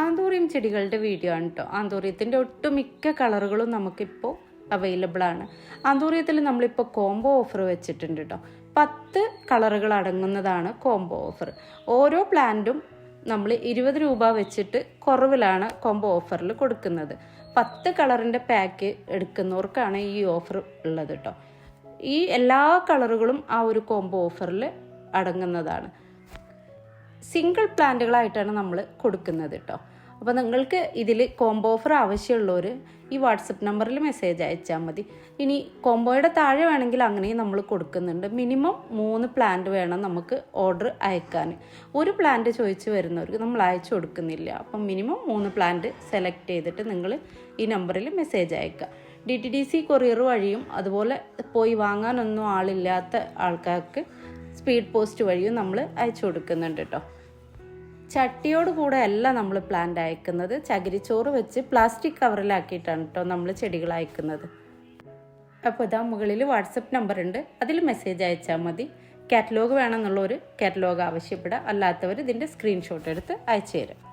Anthurium ചെടികളുടെ video ആണ് കേട്ടോ ആന്തൂറിയത്തിന്റെ ഒട്ടുമിക്ക കളറുകളും നമുക്കിപ്പോൾ അവൈലബിൾ ആണ്. ആന്തൂറിയത്തിൽ നമ്മളിപ്പോൾ കോംബോ ഓഫർ വെച്ചിട്ടുണ്ട് കേട്ടോ പത്ത് കളറുകൾ അടങ്ങുന്നതാണ് കോംബോ ഓഫർ ഓരോ പ്ലാന്റും നമ്മൾ ഇരുപത് രൂപ വെച്ചിട്ട് കുറവിലാണ് കോംബോ ഓഫറിൽ കൊടുക്കുന്നത്. പത്ത് കളറിന്റെ പാക്ക് എടുക്കുന്നവർക്കാണ് ഈ ഓഫർ ഉള്ളത് കേട്ടോ ഈ എല്ലാ കളറുകളും ആ ഒരു കോംബോ ഓഫറിൽ അടങ്ങുന്നതാണ്. സിംഗിൾ പ്ലാന്റുകളായിട്ടാണ് നമ്മൾ കൊടുക്കുന്നത് കേട്ടോ അപ്പോൾ നിങ്ങൾക്ക് ഇതിൽ കോംബോ ഓഫർ ആവശ്യമുള്ളവർ ഈ വാട്സപ്പ് നമ്പറിൽ മെസ്സേജ് അയച്ചാൽ മതി. ഇനി കോംബോയുടെ താഴെ വേണമെങ്കിൽ അങ്ങനെയും നമ്മൾ കൊടുക്കുന്നുണ്ട്. മിനിമം മൂന്ന് പ്ലാന്റ് വേണം നമുക്ക് ഓർഡർ അയക്കാൻ. ഒരു പ്ലാന്റ് ചോദിച്ച് വരുന്നവർക്ക് നമ്മൾ അയച്ചു കൊടുക്കുന്നില്ല. അപ്പം മിനിമം മൂന്ന് പ്ലാന്റ് സെലക്ട് ചെയ്തിട്ട് നിങ്ങൾ ഈ നമ്പറിൽ മെസ്സേജ് അയക്കുക. D T D C courier വഴിയും അതുപോലെ പോയി വാങ്ങാനൊന്നും ആളില്ലാത്ത ആൾക്കാർക്ക് സ്പീഡ് പോസ്റ്റ് വഴിയും നമ്മൾ അയച്ചു കൊടുക്കുന്നുണ്ട് കേട്ടോ. ചട്ടിയോട് കൂടെ അല്ല നമ്മൾ പ്ലാന്റ് അയക്കുന്നത്. ചകിരിച്ചോറ് വെച്ച് പ്ലാസ്റ്റിക് കവറിലാക്കിയിട്ടാണ് കേട്ടോ നമ്മൾ ചെടികൾ അയക്കുന്നത്. അപ്പോൾ ഇതാ മുകളിൽ വാട്സപ്പ് നമ്പർ ഉണ്ട്. അതിൽ മെസ്സേജ് അയച്ചാൽ മതി. കാറ്റലോഗ് വേണമെന്നുള്ളവർ കാറ്റലോഗ് ആവശ്യപ്പെടുക. അല്ലാത്തവർ ഇതിന്റെ സ്ക്രീൻഷോട്ട് എടുത്ത് അയച്ചു തരാം.